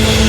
Thank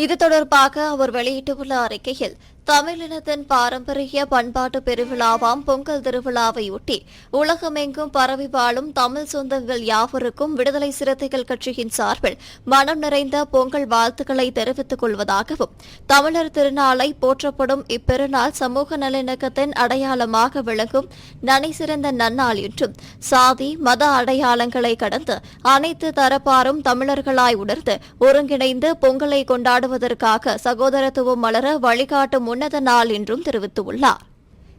இது தொடர்பாக அவர் வெளியிட்டுள்ள அறிக்கையில் தமிழினத்தின் பாரம்பரிய பண்பாட்டு பெருவிழாவாம் பொங்கல் திருவிழாவையொட்டி உலகமெங்கும் பரவி வாழும் தமிழ் சொந்தங்கள் யாவருக்கும் விடுதலை சிறுத்தைகள் கட்சியின் சார்பில் மனம் நிறைந்த பொங்கல் வாழ்த்துக்களை தெரிவித்துக் கொள்வதாகவும் தமிழர் திருநாளை போற்றப்படும் இப்பெருநாள் சமூக நல்லிணக்கத்தின் அடையாளமாக விளங்கும் நனை சிறந்த நன்னாள் என்றும் சாதி மத அடையாளங்களை கடந்து அனைத்து தரப்பாரும் தமிழர்களாய் உணர்ந்து ஒருங்கிணைந்து பொங்கலை கொண்டாடுவதற்காக சகோதரத்துவம் மலர வழிகாட்டும் முன் உன்னத நாள் என்றும் தெரிவித்துள்ளார்.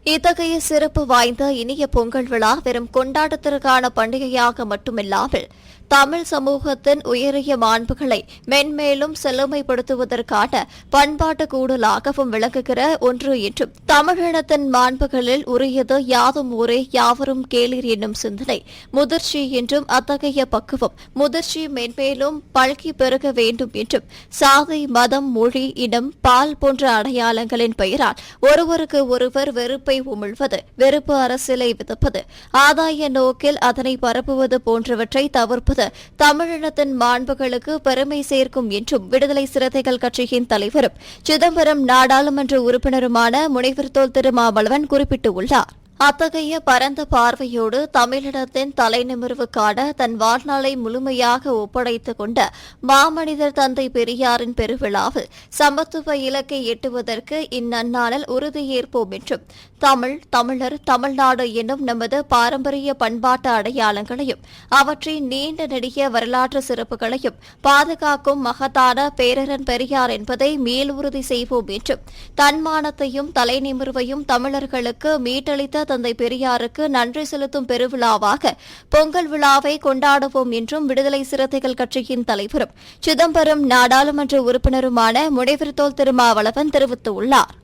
இத்தகைய சிறப்பு வாய்ந்த இனிய பொங்கல் விழா வெறும் கொண்டாட்டத்திற்கான பண்டிகையாக மட்டுமில்லாமல் தமிழ் சமூகத்தின் உயரிய மாண்புகளை மென்மேலும் செழுமைப்படுத்துவதற்கான பண்பாட்டு கூடலாகவும் விளங்குகிற ஒன்று என்றும் தமிழினத்தின் மாண்புகளில் உரியது யாதும் ஊரே யாவரும் கேளீர் என்னும் சிந்தனை. முதிர்ச்சி என்றும் அத்தகைய பக்குவம். முதிர்ச்சி மென்மேலும் பல்கி பெருக வேண்டும் என்றும் சாதி மதம் மொழி இனம் பால் போன்ற அடையாளங்களின் பெயரால் ஒருவருக்கு ஒருவர் வெறுப்பை உமிழ்வது வெறுப்பு அரசியலை விதப்பது ஆதாய நோக்கில் அதனை பரப்புவது போன்றவற்றை தவிர்ப்பது தமிழினத்தின் மாண்புகளுக்கு பெருமை சேர்க்கும் என்றும் விடுதலை சிறுத்தைகள் கட்சியின் தலைவரும் சிதம்பரம் நாடாளுமன்ற உறுப்பினருமான முனைவர் தோல் திருமாவளவன் குறிப்பிட்டுள்ளார். அத்தகைய பரந்த பார்வையோடு தமிழினத்தின் தலைநிமிர்வுக்கான தன் வாழ்நாளை முழுமையாக ஒப்படைத்துக் கொண்ட மாமனிதர் தந்தை பெரியாரின் பெருவிழாவில் சமத்துவ இலக்கை எட்டுவதற்கு இந்நன்னாளில் உறுதியேற்போம் என்றும் தமிழ் தமிழர் தமிழ்நாடு என்னும் நமது பாரம்பரிய பண்பாட்டு அடையாளங்களையும் அவற்றின் நீண்ட நெடிய வரலாற்று சிறப்புகளையும் பாதுகாக்கும் மகத்தான பேரரன் பெரியார் என்பதை மேலுறுதி செய்வோம் என்றும் தன்மானத்தையும் தலைநிமிர்வையும் தமிழர்களுக்கு மீட்டளித்த தந்தை பெரியாருக்கு நன்றி செலுத்தும் பெருவிழாவாக பொங்கல் விழாவை கொண்டாடுவோம் என்றும் விடுதலை சிறுத்தைகள் கட்சியின் தலைவரும் சிதம்பரம் நாடாளுமன்ற உறுப்பினருமான முனைவர் தோல் திருமாவளவன் தெரிவித்துள்ளார்.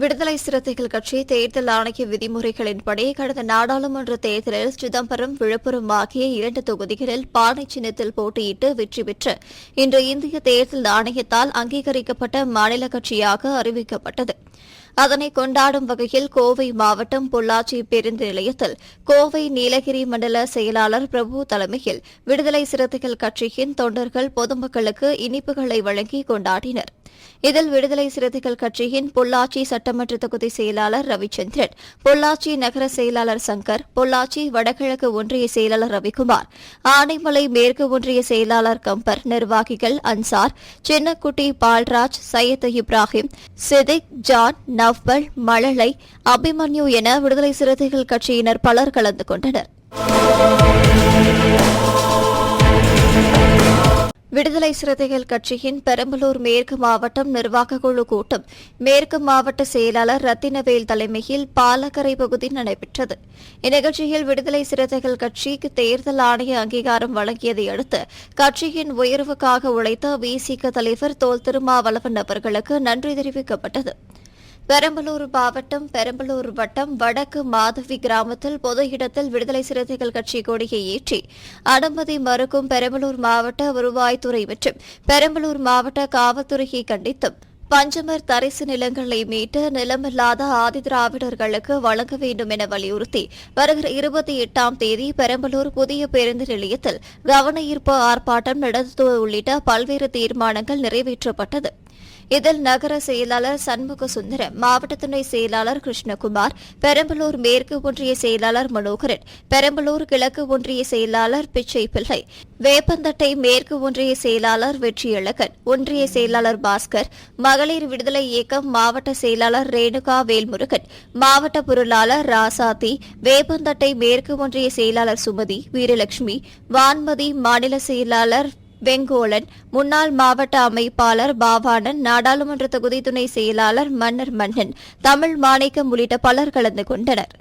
விடுதலை சிறுத்தைகள் கட்சி தேர்தல் ஆணைய விதிமுறைகளின்படி கடந்த நாடாளுமன்ற தேர்தலில் சிதம்பரம் விழுப்புரம் ஆகிய இரண்டு தொகுதிகளில் பானை சின்னத்தில் போட்டியிட்டு வெற்றி பெற்று இன்று இந்திய தேர்தல் ஆணையத்தால் அங்கீகரிக்கப்பட்ட மாநில கட்சியாக அறிவிக்கப்பட்டது. அதனை கொண்டாடும் வகையில் கோவை மாவட்டம் பொள்ளாச்சி பேருந்து நிலையத்தில் கோவை நீலகிரி மண்டல செயலாளர் பிரபு தலைமையில் விடுதலை சிறுத்தைகள் கட்சியின் தொண்டர்கள் பொதுமக்களுக்கு இனிப்புகளை வழங்கி கொண்டாடினர். இதில் விடுதலை சிறுத்தைகள் கட்சியின் பொள்ளாச்சி சட்டமன்ற தொகுதி செயலாளர் ரவிச்சந்திரன் பொள்ளாச்சி நகர செயலாளர் சங்கர் பொள்ளாச்சி வடகிழக்கு ஒன்றிய செயலாளர் ரவிக்குமார் ஆனைமலை மேற்கு ஒன்றிய செயலாளர் கம்பர் நிர்வாகிகள் அன்சார் சின்னக்குட்டி பால்ராஜ் சையத் இப்ராஹிம் சிதிக் ஜான் நவ்பல் மழலை அபிமன்யு என விடுதலை சிறுத்தைகள் கட்சியினர் பலர் கலந்து கொண்டனர். விடுதலை சிறுத்தைகள் கட்சியின் பெரம்பலூர் மேற்கு மாவட்டம் நிர்வாகக் குழு கூட்டம் மேற்கு மாவட்ட செயலாளர் ரத்தினவேல் தலைமையில் பாலக்கரை பகுதி நடைபெற்றது. இந்நிகழ்ச்சியில் விடுதலை சிறுத்தைகள் கட்சிக்கு தேர்தல் ஆணைய அங்கீகாரம் வழங்கியதை அடுத்து கட்சியின் உயர்வுக்காக உழைத்த விசிக தலைவர் தோல் திருமாவளவன் அவர்களுக்கு நன்றி தெரிவிக்கப்பட்டது. பெரம்பலூர் மாவட்டம் பெரம்பலூர் வட்டம் வடக்கு மாதவி கிராமத்தில் பொது இடத்தில் விடுதலை சிறுத்தைகள் கட்சி கொடியை ஏற்றி அனுமதி மறுக்கும் பெரம்பலூர் மாவட்ட வருவாய்த்துறை மற்றும் பெரம்பலூர் மாவட்ட காவல்துறையை கண்டித்தும் பஞ்சமர் தரிசு நிலங்களை மீட்டு நிலமில்லாத ஆதி திராவிடர்களுக்கு வழங்க வேண்டும் என வலியுறுத்தி வருகிற இருபத்தி எட்டாம் தேதி பெரம்பலூர் புதிய பேருந்து நிலையத்தில் கவன ஈர்ப்பு ஆர்ப்பாட்டம் நடத்துவது உள்ளிட்ட பல்வேறு தீர்மானங்கள் நிறைவேற்றப்பட்டது. இதில் நகர செயலாளர் சண்முக சுந்தரம் மாவட்ட துணை செயலாளர் கிருஷ்ணகுமார் பெரம்பலூர் மேற்கு ஒன்றிய செயலாளர் மனோகரன் பெரம்பலூர் கிழக்கு ஒன்றிய செயலாளர் பிச்சை பிள்ளை வேப்பந்தட்டை மேற்கு ஒன்றிய செயலாளர் வெற்றியழகன் ஒன்றிய செயலாளர் பாஸ்கர் மகளிர் விடுதலை இயக்கம் மாவட்ட செயலாளர் ரேணுகா வேல்முருகன் மாவட்ட பொருளாளர் ராசாத்தி வேப்பந்தட்டை மேற்கு ஒன்றிய செயலாளர் சுமதி வீரலட்சுமி வான்மதி மாநில செயலாளர் வெங்கோலன் முன்னாள் மாவட்ட அமைப்பாளர் பாவாணன் நாடாளுமன்ற தொகுதி துணை செயலாளர் மன்னர் மன்னன் தமிழ் மாணிக்கம் உள்ளிட்ட பலர் கலந்து கொண்டனர்.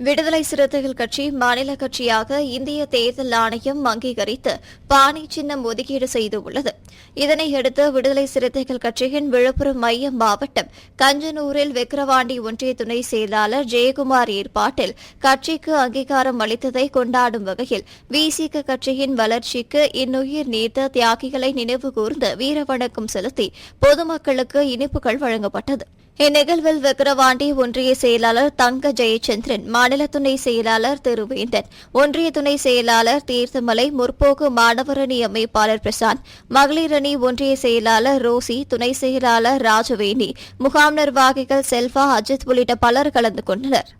விடுதலை சிறுத்தைகள் கட்சி மாநில கட்சியாக இந்திய தேர்தல் ஆணையம் அங்கீகரித்து பாணி சின்னம் ஒதுக்கீடு செய்துள்ளது. இதனையடுத்து விடுதலை சிறுத்தைகள் கட்சியின் விழுப்புரம் மைய மாவட்டம் கஞ்சனூரில் விக்கிரவாண்டி ஒன்றிய துணை செயலாளர் ஜெயக்குமார் ஏற்பாட்டில் கட்சிக்கு அங்கீகாரம் அளித்ததை கொண்டாடும் வகையில் விசிக கட்சியின் வளர்ச்சிக்கு இன்னுயிர் நீத்த தியாகிகளை நினைவு கூர்ந்து வீரவணக்கம் செலுத்தி பொதுமக்களுக்கு இனிப்புகள் வழங்கப்பட்டது. இந்நிகழ்வில் விக்கிரவாண்டி ஒன்றிய செயலாளர் தங்க ஜெயச்சந்திரன் மாநில துணை செயலாளர் திருவேந்தன் ஒன்றிய துணை செயலாளர் தீர்த்தமலை முற்போக்கு மாணவரணி அமைப்பாளர் பிரசாந்த் மகளிர் அணி ஒன்றிய செயலாளர் ரோசி துணை செயலாளர் ராஜவேணி முகாம் நிர்வாகிகள் செல்வா அஜித் உள்ளிட்ட பலர் கலந்து கொண்டனர்.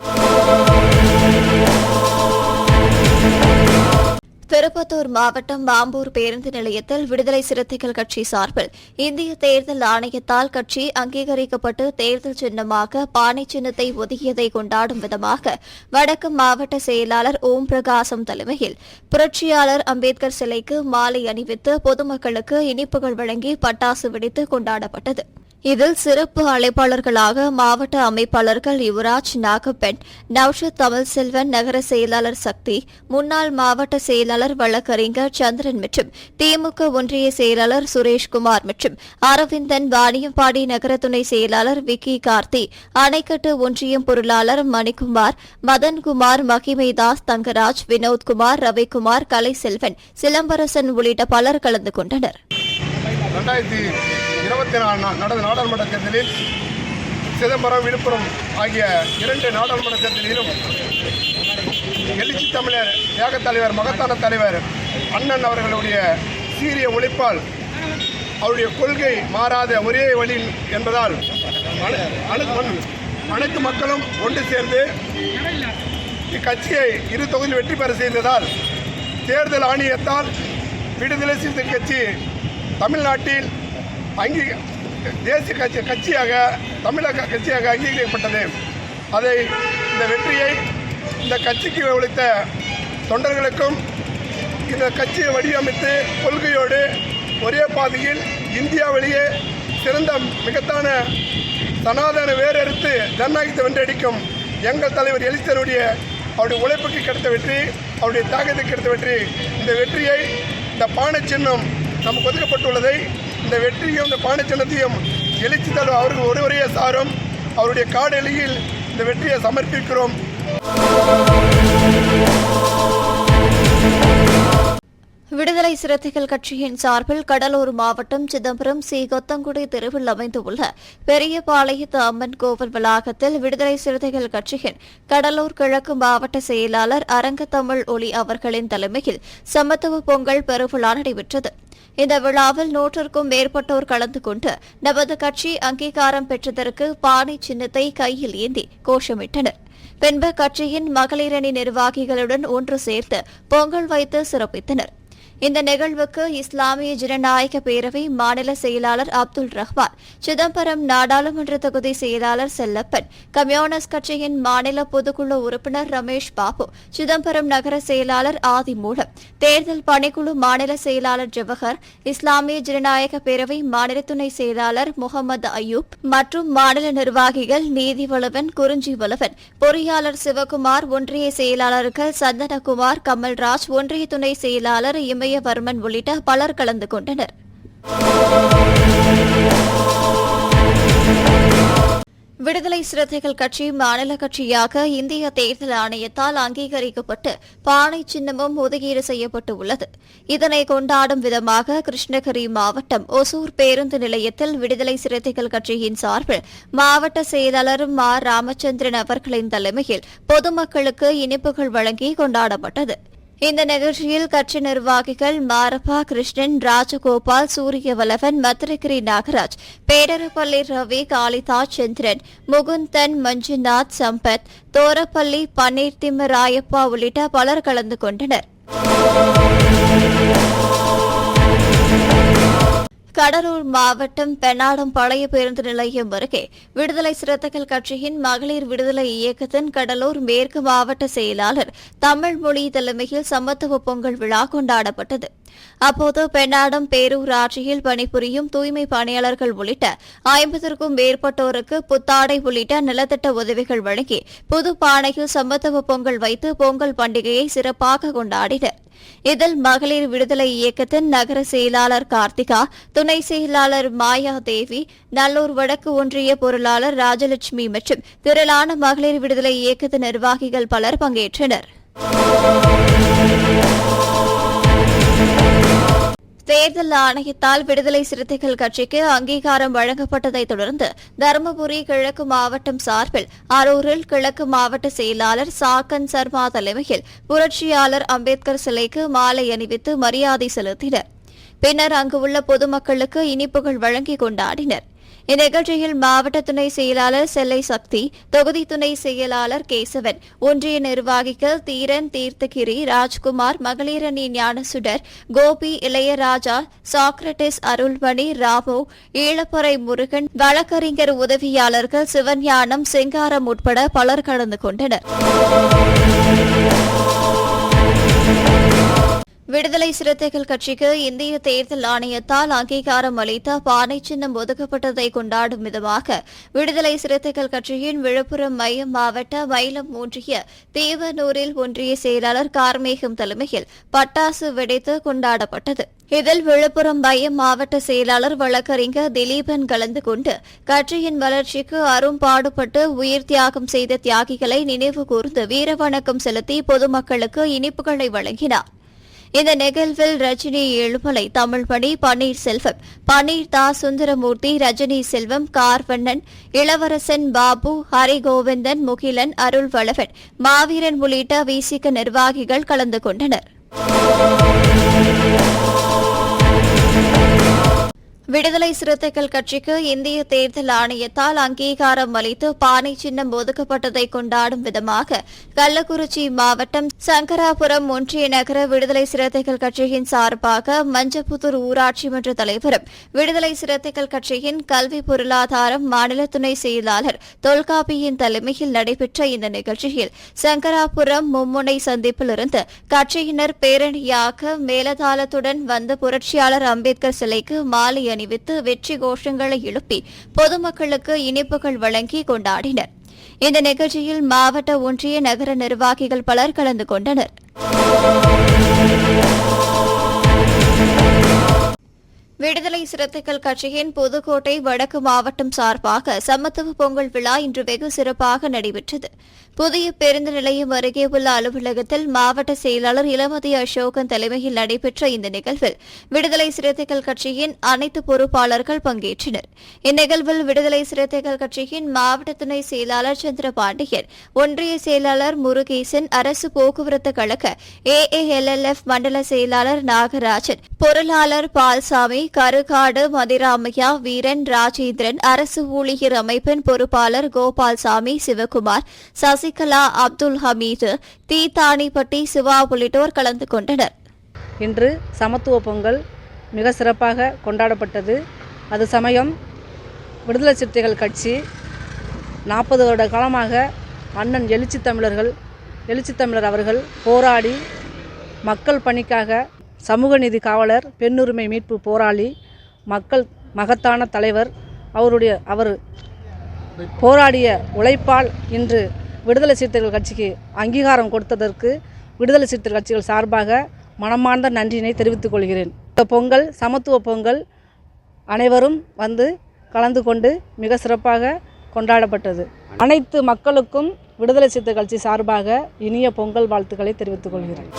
திருப்பத்தூர் மாவட்டம் மாம்பூர் பேருந்து நிலையத்தில் விடுதலை சிறுத்தைகள் கட்சி சார்பில் இந்திய தேர்தல் ஆணையத்தால் கட்சி அங்கீகரிக்கப்பட்டு தேர்தல் சின்னமாக பானை சின்னத்தை ஒதுக்கியதை கொண்டாடும் விதமாக வடக்கு மாவட்ட செயலாளர் ஓம் பிரகாசம் தலைமையில் புரட்சியாளர் அம்பேத்கர் சிலைக்கு மாலை அணிவித்து பொதுமக்களுக்கு இனிப்புகள் வழங்கி பட்டாசு வெடித்து கொண்டாடப்பட்டது. இதில் சிறப்பு அழைப்பாளர்களாக மாவட்ட அமைப்பாளர்கள் யுவராஜ் நாகப்பெண் நவ்ஷத் தமிழ்செல்வன் நகர செயலாளர் சக்தி முன்னாள் மாவட்ட செயலாளர் வழக்கறிஞர் சந்திரன் மற்றும் திமுக ஒன்றிய செயலாளர் சுரேஷ்குமார் மற்றும் அரவிந்தன் வாணியம்பாடி நகர துணை செயலாளர் விக்கி கார்த்தி அணைக்கட்டு ஒன்றியம் பொருளாளர் மணிக்குமார் மதன்குமார் மகிமைதாஸ் தங்கராஜ் வினோத்குமார் ரவிக்குமார் கலைசெல்வன் சிலம்பரசன் உள்ளிட்ட பலர் கலந்து கொண்டனர். இருபத்தி நாலு நடந்த நாடாளுமன்ற தேர்தலில் சிதம்பரம் விழுப்புரம் ஆகிய இரண்டு நாடாளுமன்ற தேர்தலிலும் எழுச்சி தமிழர் தியாக தலைவர் மகத்தான தலைவர் அண்ணன் அவர்களுடைய சீரிய உழைப்பால் அவருடைய கொள்கை மாறாத ஒரே வழி என்பதால் அனைத்து மக்களும் ஒன்று சேர்ந்து இக்கட்சியை இரு தொகுதியில் வெற்றி பெற செய்ததால் தேர்தல் ஆணையத்தால் விடுதலை சிறுத்தை கட்சி தமிழ்நாட்டில் அங்கீ தேசிய கட்சி கட்சியாக தமிழக கட்சியாக அங்கீகரிக்கப்பட்டது. அதை இந்த வெற்றியை இந்த கட்சிக்கு உழைத்த தொண்டர்களுக்கும் இந்த கட்சியை வடிவமைத்து கொள்கையோடு ஒரே பாதையில் இந்தியாவிலேயே சிறந்த மிகத்தான சனாதன வேறறுத்து ஜனநாயகத்தை வென்றடிக்கும் எங்கள் தலைவர் எலிசருடைய அவருடைய உழைப்புக்கு கிடைத்த வெற்றி அவருடைய தியாகத்துக்கு கிடைத்த வெற்றி இந்த வெற்றியை இந்த பானை சின்னம் நமக்கு ஒதுக்கப்பட்டுள்ளதை இந்த வெற்றியும் இந்த பானை எழுச்சி தலைவர் அவர்கள் ஒருவரையே சாரும். அவருடைய காடெளியில் இந்த வெற்றியை சமர்ப்பிக்கிறோம். விடுதலை சிறுத்தைகள் கட்சியின் சார்பில் கடலூர் மாவட்டம் சிதம்பரம் சி. கொத்தங்குடி தெருவில் அமைந்துள்ள பெரியபாளையத்து அம்மன் கோவில் வளாகத்தில் விடுதலை சிறுத்தைகள் கட்சியின் கடலூர் கிழக்கு மாவட்ட செயலாளர் அரங்கத்தமிழ் ஒளி அவர்களின் தலைமையில் சமத்துவ பொங்கல் பெருவிழா நடைபெற்றது. இந்த விழாவில் நூற்றுக்கும் மேற்பட்டோர் கலந்து கொண்டு நமது கட்சி அங்கீகாரம் பெற்றதற்கு பானை சின்னத்தை கையில் ஏந்தி கோஷமிட்டனர். பின்பு கட்சியின் மகளிரணி நிர்வாகிகளுடன் ஒன்று சேர்த்து பொங்கல் வைத்து சிறப்பித்தனர். இந்த நிகழ்வுக்கு இஸ்லாமிய ஜனநாயக பேரவை மாநில செயலாளர் அப்துல் ரஹ்மான் சிதம்பரம் நாடாளுமன்ற தொகுதி செயலாளர் செல்லப்பன் கம்யூனிஸ்ட் கட்சியின் மாநில பொதுக்குழு உறுப்பினர் ரமேஷ் பாபு சிதம்பரம் நகர செயலாளர் ஆதி மூலம் தேர்தல் பணிக்குழு மாநில செயலாளர் ஜவஹர் இஸ்லாமிய ஜனநாயக பேரவை மாநில துணை செயலாளர் முகமது அயூப் மற்றும் மாநில நிர்வாகிகள் நீதிவளவன் குறிஞ்சி வளவன் பொறியாளர் சிவகுமார் ஒன்றிய செயலாளர்கள் சந்தனகுமார் கமல்ராஜ் ஒன்றிய துணை செயலாளர் இமயவர்மன் உள்ளிட்ட பலர் கலந்து கொண்டனர். விடுதலை சிறுத்தைகள் கட்சி மாநில கட்சியாக இந்திய தேர்தல் ஆணையத்தால் அங்கீகரிக்கப்பட்டு பானை சின்னமும் ஒதுக்கீடு செய்யப்பட்டு உள்ளது இதனை கொண்டாடும் விதமாக கிருஷ்ணகிரி மாவட்டம் ஒசூர் பேருந்து நிலையத்தில் விடுதலை சிறுத்தைகள் கட்சியின் சார்பில் மாவட்ட செயலாளர் மா. ராமச்சந்திரன் அவர்களின் தலைமையில் பொதுமக்களுக்கு இனிப்புகள் வழங்கி கொண்டாடப்பட்டது. இந்த நிகழ்ச்சியில் கட்சி நிர்வாகிகள் மாரப்பா கிருஷ்ணன் ராஜகோபால் சூரியவலவன் மதுரகிரி நாகராஜ் பேரரப்பள்ளி ரவி காளிதா சந்திரன் முகுந்தன் மஞ்சுநாத் சம்பத் தோரப்பள்ளி பன்னீர் திம்மராயப்பா உள்ளிட்ட பலர் கலந்து கொண்டனர். கடலூர் மாவட்டம் பெண்ணாடம் பழைய பேருந்து நிலையம் அருகே விடுதலை சிறுத்தைகள் கட்சியின் மகளிர் விடுதலை இயக்கத்தின் கடலூர் மேற்கு மாவட்ட செயலாளர் தமிழ் மொழி தலைமையில் சமத்துவ பொங்கல் விழா கொண்டாடப்பட்டது. அப்போது பெண்ணாடம் பேரூராட்சியில் பணிபுரியும் தூய்மை பணியாளர்கள் உள்ளிட்ட ஐம்பதற்கும் மேற்பட்டோருக்கு புத்தாடை உள்ளிட்ட நிலத்திட்ட உதவிகள் வழங்கி புது பானையில் சமத்துவ பொங்கல் வைத்து பொங்கல் பண்டிகையை சிறப்பாக கொண்டாடினர். இதில் மகளிர் விடுதலை இயக்கத்தின் நகர செயலாளர் கார்த்திகா துணை செயலாளர் மாயா தேவி நல்லூர் வடக்கு ஒன்றிய பொருளாளர் ராஜலட்சுமி மற்றும் திரளான மகளிர் விடுதலை இயக்கத்தின் நிர்வாகிகள் பலர் பங்கேற்றனர். தேர்தல் ஆணையத்தால் விடுதலை சிறுத்தைகள் கட்சிக்கு அங்கீகாரம் வழங்கப்பட்டதைத் தொடர்ந்து தருமபுரி கிழக்கு மாவட்டம் சார்பில் அரூரில் கிழக்கு மாவட்ட செயலாளர் சாக்கன் சர்மா தலைமையில் புரட்சியாளர் அம்பேத்கர் சிலைக்கு மாலை அணிவித்து மரியாதை செலுத்தினர். பின்னர் அங்கு உள்ள பொதுமக்களுக்கு இனிப்புகள் வழங்கி கொண்டாடினர். இந்நிகழ்ச்சியில் மாவட்ட துணை செயலாளர் செல்லை சக்தி தொகுதி துணை செயலாளர் கேசவன் ஒன்றிய நிர்வாகிகள் தீரன் தீர்த்தகிரி ராஜ்குமார் மகளிரணி ஞானசுடர் கோபி இளையராஜா சாக்ரட்டிஸ் அருள்மணி ராமு ஈழப்பறை முருகன் வழக்கறிஞர் உதவியாளர்கள் சிவஞானம் சிங்காரம் உட்பட பலர் கலந்து கொண்டனர். விடுதலை சிறுத்தைகள் கட்சிக்கு இந்திய தேர்தல் ஆணையத்தால் அங்கீகாரம் அளித்த பானை சின்னம் ஒதுக்கப்பட்டதை கொண்டாடும் விதமாக விடுதலை சிறுத்தைகள் கட்சியின் விழுப்புரம் மையம் மாவட்ட மயிலம் ஒன்றிய தேவனூரில் ஒன்றிய செயலாளர் கார்மேகம் தலைமையில் பட்டாசு வெடித்து கொண்டாடப்பட்டது. இதில் விழுப்புரம் மையம் மாவட்ட செயலாளர் வழக்கறிஞர் திலீபன் கலந்து கொண்டு கட்சியின் வளர்ச்சிக்கு அரும்பாடுபட்டு உயிர் தியாகம் செய்த தியாகிகளை நினைவு கூர்ந்து வீரவணக்கம் செலுத்தி பொதுமக்களுக்கு இனிப்புகளை வழங்கினார். இந்த நிகழ்வில் ரஜினி எழுமலை தமிழ்மணி பன்னீர்செல்வம் பன்னீர் தா சுந்தரமூர்த்தி ரஜினி செல்வம் கார்வண்ணன் இளவரசன் பாபு ஹரிகோவிந்தன் முகிலன் அருள்வளவன் மாவீரன் உள்ளிட்ட விசிக நிர்வாகிகள் கலந்து கொண்டனர். விடுதலை சிறுத்தைகள் கட்சிக்கு இந்திய தேர்தல் ஆணையத்தால் அங்கீகாரம் அளித்து பானை சின்னம் ஒதுக்கப்பட்டதை கொண்டாடும் விதமாக கள்ளக்குறிச்சி மாவட்டம் சங்கராபுரம் ஒன்றிய நகர விடுதலை சிறுத்தைகள் கட்சியின் சார்பாக மஞ்சப்புத்தூர் ஊராட்சி மன்ற தலைவரும் விடுதலை சிறுத்தைகள் கட்சியின் கல்வி பொருளாதாரம் மாநில துணை செயலாளர் தொல்காப்பியின் தலைமையில் நடைபெற்ற இந்த நிகழ்ச்சியில் சங்கராபுரம் மும்முனை சந்திப்பிலிருந்து கட்சியினர் பேரணியாக மேலதாளத்துடன் வந்த புரட்சியாளர் அம்பேத்கர் சிலைக்கு மாலை அணிவித்து வெற்றி கோஷங்களை எழுப்பி பொதுமக்களுக்கு இனிப்புகள் வழங்கி கொண்டாடினர். இந்த நிகழ்ச்சியில் மாவட்ட ஒன்றிய நகர நிர்வாகிகள் பலர் கலந்து கொண்டனர். விடுதலை சிறுத்தைகள் கட்சியின் புதுக்கோட்டை வடக்கு மாவட்டம் சார்பாக சமத்துவ பொங்கல் விழா இன்று வெகு சிறப்பாக நடைபெற்றது. புதிய பேருந்து நிலையம் அருகே உள்ள அலுவலகத்தில் மாவட்ட செயலாளர் இளமதி அசோகன் தலைமையில் நடைபெற்ற இந்த நிகழ்வில் விடுதலை சிறுத்தைகள் கட்சியின் அனைத்து பொறுப்பாளர்கள் பங்கேற்றனர். இந்நிகழ்வில் விடுதலை சிறுத்தைகள் கட்சியின் மாவட்ட துணை செயலாளர் சந்திர பாண்டியன் ஒன்றிய செயலாளர் முருகேசன் அரசு போக்குவரத்து கழக ஏஏஎல்எல்எஃப் மண்டல செயலாளர் நாகராஜன் பொருளாளர் பால்சாமி கருகாடு மதிராமையா வீரன் ராஜேந்திரன் அரசு ஊழியர் அமைப்பின் பொறுப்பாளர் கோபால்சாமி சிவகுமார் சசிகலா அப்துல் ஹமீது தீத்தானிப்பட்டி சிவா உள்ளிட்டோர் கலந்து கொண்டனர். இன்று சமத்துவ பொங்கல் மிக சிறப்பாக கொண்டாடப்பட்டது. அது சமயம் விடுதலை சிறுத்தைகள் கட்சி நாற்பது வருட காலமாக அண்ணன் எழுச்சி தமிழர்கள் எழுச்சி தமிழர் அவர்கள் போராடி மக்கள் பணிக்காக சமூக நீதி காவலர் பெண்ணுரிமை மீட்பு போராளி மக்கள் மகத்தான தலைவர் அவருடைய அவர் போராடிய உழைப்பால் இன்று விடுதலை சிறுத்தைகள் கட்சிக்கு அங்கீகாரம் கொடுத்ததற்கு விடுதலை சிறுத்தைகள் கட்சிகள் சார்பாக மனமார்ந்த நன்றியினை தெரிவித்துக் கொள்கிறேன். இந்த பொங்கல் சமத்துவ பொங்கல் அனைவரும் வந்து கலந்து கொண்டு மிக சிறப்பாக கொண்டாடப்பட்டது. அனைத்து மக்களுக்கும் விடுதலை சித்த கட்சி சார்பாக இனிய பொங்கல் வாழ்த்துக்களை தெரிவித்துக் கொள்கிறேன்.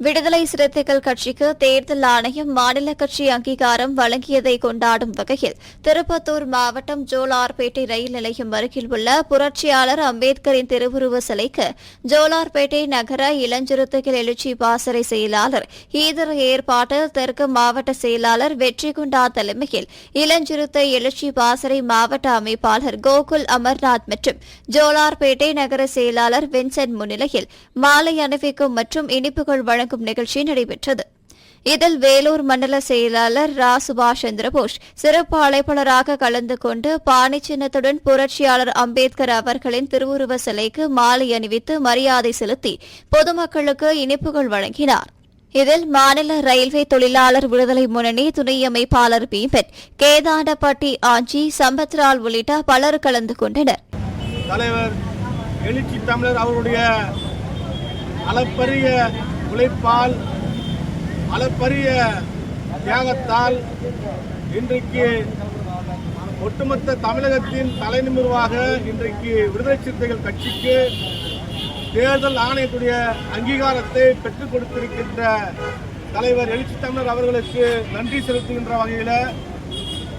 விடுதலை சிறுத்தைகள் கட்சிக்கு தேர்தல் ஆணையம் மாநில கட்சி அங்கீகாரம் வழங்கியதை கொண்டாடும் வகையில் திருப்பத்தூர் மாவட்டம் ஜோலார்பேட்டை ரயில் நிலையம் அருகில் உள்ள புரட்சியாளர் அம்பேத்கரின் திருவுருவ சிலைக்கு ஜோலார்பேட்டை நகர இளஞ்சிறுத்தைகள் எழுச்சி பாசறை செயலாளர் ஈதர் ஏற்பாட்டில் தெற்கு மாவட்ட செயலாளர் வெற்றிகுண்டா தலைமையில் இளஞ்சிறுத்தை எழுச்சி பாசறை மாவட்ட அமைப்பாளர் கோகுல் அமர்நாத் மற்றும் ஜோலார்பேட்டை நகர செயலாளர் வின்சென்ட் முன்னிலையில் மாலை அணிவிக்கும் மற்றும் இனிப்புகள் வழங்கும் வழங்கும் நிகழ்ச்சி நடைபெற்றது. இதில் வேலூர் மண்டல செயலாளர் ரா. சுபாஷ் சந்திரபோஷ் சிறப்பு அழைப்பாளராக கலந்து கொண்டு பாணி சின்னத்துடன் புரட்சியாளர் அம்பேத்கர் அவர்களின் திருவுருவ சிலைக்கு மாலை அணிவித்து மரியாதை செலுத்தி பொதுமக்களுக்கு இனிப்புகள் வழங்கினார். இதில் மாநில ரயில்வே தொழிலாளர் விடுதலை முன்னணி துணை அமைப்பாளர் பீமன் கேதாண்டப்பட்டி ஆஞ்சி சம்பத்ரால் உள்ளிட்ட பலர் கலந்து கொண்டனர். தலைவர் எழுச்சி தமிழர் அவருடைய அளப்பரிய உழைப்பால் அளப்பரிய தியாகத்தால் இன்றைக்கு ஒட்டுமொத்த தமிழகத்தின் தலைநிமிர்வாக இன்றைக்கு விடுதலை சிறுத்தைகள் கட்சிக்கு தேர்தல் ஆணையத்துடைய அங்கீகாரத்தை பெற்றுக் கொடுத்திருக்கின்ற தலைவர் எழுச்சி தமிழர் அவர்களுக்கு நன்றி செலுத்துகின்ற வகையில்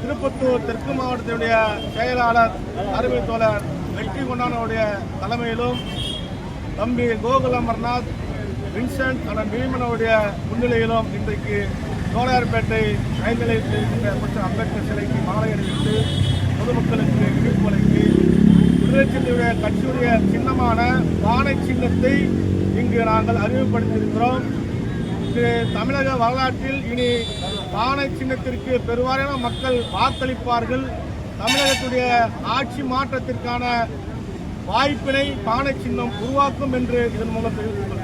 திருப்பத்தூர் தெற்கு மாவட்டத்தினுடைய செயலாளர் அருமை தோழர் வெற்றி கொண்டானவுடைய தலைமையிலும் தம்பி கோகுல் அமர்நாத் வின்சென்ட் அண்ணன் பீமனுடைய முன்னிலையிலும் இன்றைக்கு சோழார்பேட்டை ரயில் நிலையத்தில் இருக்கின்ற மற்றும் அம்பேத்கர் சிலைக்கு மாலை அணிவித்து பொதுமக்களுக்கு இனிப்பு வழங்கி விடுதலை கட்சியுடைய சின்னமான பானை சின்னத்தை இங்கு நாங்கள் அறிமுகப்படுத்தியிருக்கிறோம். இது தமிழக வரலாற்றில் இனி பானை சின்னத்திற்கு பெருவாரியான மக்கள் வாக்களிப்பார்கள். தமிழகத்துடைய ஆட்சி மாற்றத்திற்கான வாய்ப்பினை பானை சின்னம் உருவாக்கும் என்று இதன் மூலம் தெரிவித்துள்ளது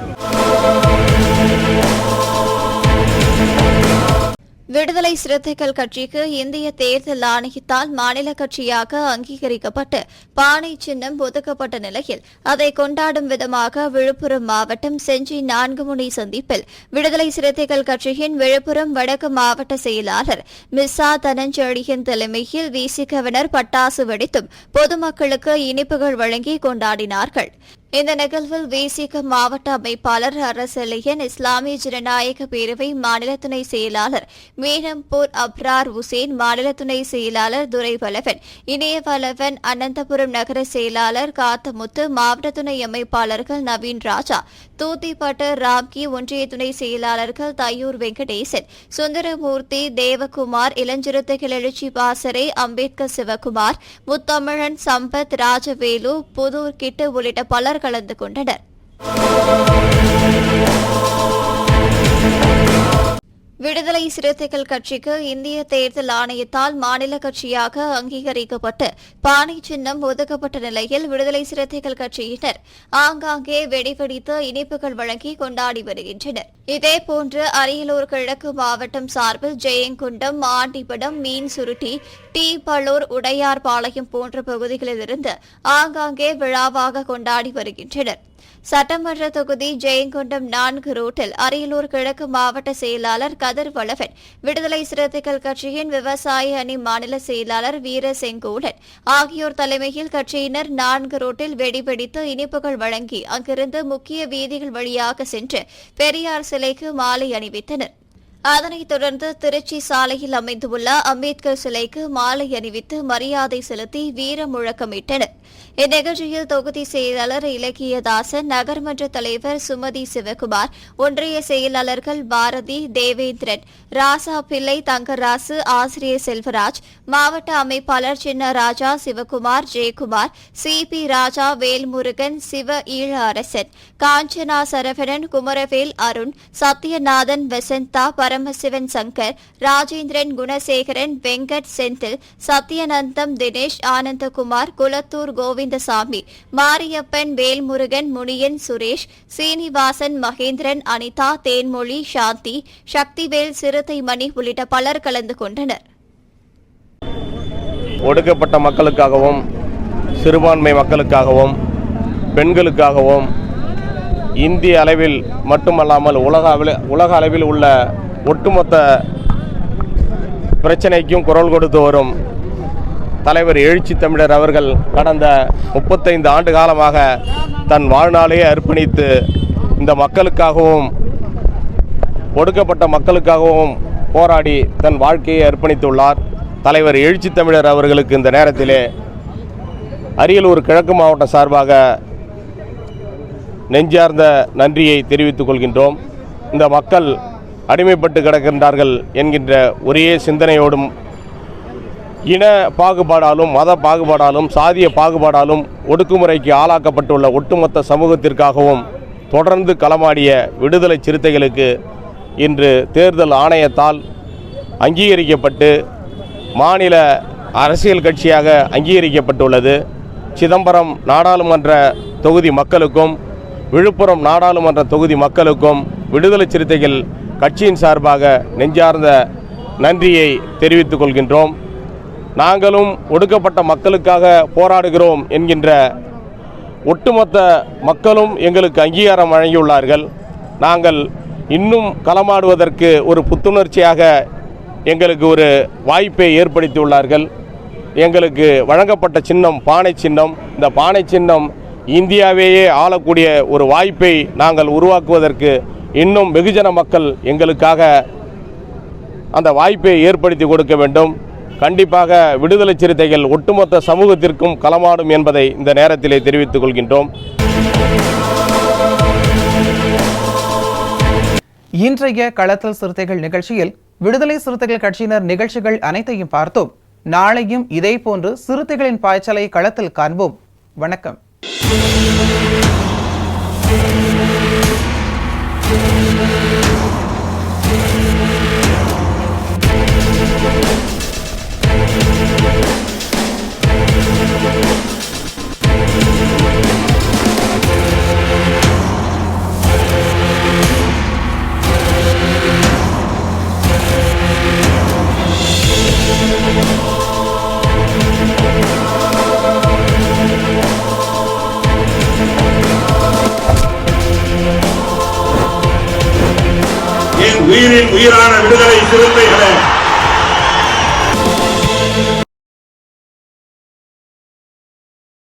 விடுதலை சிறுத்தைகள் கட்சிக்கு இந்திய தேர்தல் ஆணையத்தால் மாநில கட்சியாக அங்கீகரிக்கப்பட்டு பானை சின்னம் ஒதுக்கப்பட்ட நிலையில் அதை கொண்டாடும் விதமாக விழுப்புரம் மாவட்டம் செஞ்சி நான்கு முனை சந்திப்பில் விடுதலை சிறுத்தைகள் கட்சியின் விழுப்புரம் வடக்கு மாவட்ட செயலாளர் மிஸ்ஸா தனஞ்செழியன் தலைமையில் வீசிக்கவினர் பட்டாசு வெடித்தும் பொதுமக்களுக்கு இனிப்புகள் வழங்கி கொண்டாடினார்கள். இந்த நிகழ்வில் விசிக மாவட்ட அமைப்பாளர் அரசலியன் இஸ்லாமிய ஜனநாயக பேரவை மாநில துணை செயலாளர் மீனம்பூர் அப்ரார் உசேன் மாநில துணை செயலாளர் துரைவலவன் இணையவலவன் அனந்தபுரம் நகர செயலாளர் காத்தமுத்து மாவட்ட துணை அமைப்பாளர்கள் நவீன் ராஜா தூத்திப்பட்டு ராம்கி ஒன்றிய துணை செயலாளர்கள் தையூர் வெங்கடேசன் சுந்தரமூர்த்தி தேவகுமார் இளஞ்சிறுத்தைகள் எழுச்சி பாசரே அம்பேத்கர் சிவகுமார் முத்தமிழன் சம்பத் ராஜவேலு புதூர் கிட்டு உள்ளிட்ட பலர் கலந்து கொண்டனர் விடுதலை சிறுத்தைகள் கட்சிக்கு இந்திய தேர்தல் ஆணையத்தால் மாநில கட்சியாக அங்கீகரிக்கப்பட்டு பானை சின்னம் ஒதுக்கப்பட்ட நிலையில் விடுதலை சிறுத்தைகள் கட்சியினர் ஆங்காங்கே வெடிவெடித்து இனிப்புகள் வழங்கி கொண்டாடி வருகின்றனர். இதேபோன்று அரியலூர் கிழக்கு மாவட்டம் சார்பில் ஜெயங்குண்டம் ஆண்டிபடம் மீன் சுருட்டி டி பள்ளூர் உடையார்பாளையம் போன்ற பகுதிகளிலிருந்து ஆங்காங்கே விழாவாக கொண்டாடி வருகின்றனர். சட்டமன்ற தொகுதி ஜெயங்கொண்டம் நான்கு ரோட்டில் அரியலூர் கிழக்கு மாவட்ட செயலாளர் கதிர் வளவன் விடுதலை சிறுத்தைகள் கட்சியின் விவசாய அணி மாநில செயலாளர் வீர செங்கோடன் ஆகியோர் தலைமையில் கட்சியினர் நான்கு ரோட்டில் வெடிபிடித்து இனிப்புகள் வழங்கி அங்கிருந்து முக்கிய வீதிகள் வழியாக சென்று பெரியார் சிலைக்கு மாலை அணிவித்தனர். அதனைத் தொடர்ந்து திருச்சி சாலையில் அமைந்துள்ள அம்பேத்கர் சிலைக்கு மாலை அணிவித்து மரியாதை செலுத்தி வீர முழக்கமிட்டனர் இந்நிகழ்ச்சியில் தொகுதி செயலாளர் இலக்கியதாசன் நகர்மன்ற தலைவர் சுமதி சிவகுமார் ஒன்றிய செயலாளர்கள் பாரதி தேவேந்திரன் ராசா பிள்ளை தங்கராசு ஆசிரியர் செல்வராஜ் மாவட்ட அமைப்பாளர் சின்ன ராஜா சிவகுமார் ஜெயக்குமார் சி பி ராஜா வேல்முருகன் சிவ ஈழ அரசன் காஞ்சனா சரவணன் குமரவேல் அருண் சத்யநாதன் வசந்தா பரமசிவன் சங்கர் ராஜேந்திரன் குணசேகரன் வெங்கட் செந்தில் சத்யநந்தம் தினேஷ் ஆனந்தகுமார் குலத்தூர் கோவிந்தசாமி மாரியப்பன் வேல்முருகன் முனியன் சுரேஷ் சீனிவாசன் மகேந்திரன் அனிதா தேன்மொழி சாந்தி சக்திவேல் சிறுத்தைமணி உள்ளிட்ட பலர் கலந்து கொண்டனர். ஒடுக்கப்பட்ட மக்களுக்காகவும் சிறுபான்மை மக்களுக்காகவும் பெண்களுக்காகவும் இந்திய அளவில் மட்டுமல்லாமல் உலக அளவில் உலக அளவில் உள்ள ஒட்டுமொத்த பிரச்சனைக்கும் குரல் கொடுத்து வரும் தலைவர் எழுச்சி தமிழர் அவர்கள் கடந்த முப்பத்தைந்து ஆண்டு காலமாக தன் வாழ்நாளையே அர்ப்பணித்து இந்த மக்களுக்காகவும் ஒடுக்கப்பட்ட மக்களுக்காகவும் போராடி தன் வாழ்க்கையை அர்ப்பணித்துள்ளார். தலைவர் எழுச்சி தமிழர் அவர்களுக்கு இந்த நேரத்திலே அரியலூர் கிழக்கு மாவட்டம் சார்பாக நெஞ்சார்ந்த நன்றியை தெரிவித்துக் கொள்கின்றோம். இந்த மக்கள் அடிமைப்பட்டு கிடக்கின்றார்கள் என்கின்ற ஒரே சிந்தனையோடும் இன பாகுபாடாலும் மத பாகுபாடாலும் சாதிய பாகுபாடாலும் ஒடுக்குமுறைக்கு ஆளாக்கப்பட்டுள்ள ஒட்டுமொத்த சமூகத்திற்காகவும் தொடர்ந்து களமாடிய விடுதலை சிறுத்தைகளுக்கு இன்று தேர்தல் ஆணையத்தால் அங்கீகரிக்கப்பட்டு மாநில அரசியல் கட்சியாக அங்கீகரிக்கப்பட்டுள்ளது. சிதம்பரம் நாடாளுமன்ற தொகுதி மக்களுக்கும் விழுப்புரம் நாடாளுமன்ற தொகுதி மக்களுக்கும் விடுதலை சிறுத்தைகள் கட்சியின் சார்பாக நெஞ்சார்ந்த நன்றியை தெரிவித்துக் கொள்கின்றோம். நாங்களும் ஒடுக்கப்பட்ட மக்களுக்காக போராடுகிறோம் என்கின்ற ஒட்டுமொத்த மக்களும் எங்களுக்கு அங்கீகாரம் வழங்கியுள்ளார்கள். நாங்கள் இன்னும் களமாடுவதற்கு ஒரு புத்துணர்ச்சியாக எங்களுக்கு ஒரு வாய்ப்பை ஏற்படுத்தியுள்ளார்கள். எங்களுக்கு வழங்கப்பட்ட சின்னம் பானை சின்னம். இந்த பானை சின்னம் இந்தியாவையே ஆளக்கூடிய ஒரு வாய்ப்பை நாங்கள் உருவாக்குவதற்கு இன்னும் வெகுஜன மக்கள் எங்களுக்காக அந்த வாய்ப்பை ஏற்படுத்தி கொடுக்க வேண்டும். கண்டிப்பாக விடுதலை சிறுத்தைகள் ஒட்டுமொத்த சமூகத்திற்கும் களமாடும் என்பதை இந்த நேரத்திலே தெரிவித்துக் கொள்கின்றோம். இன்றைய களத்தல் சிறுத்தைகள் நிகழ்ச்சியில் விடுதலை சிறுத்தைகள் கட்சியினர் நிகழ்ச்சிகள் அனைத்தையும் பார்த்தோம். நாளையும் இதேபோன்று சிறுத்தைகளின் பாய்ச்சலை களத்தில் காண்போம். வணக்கம்.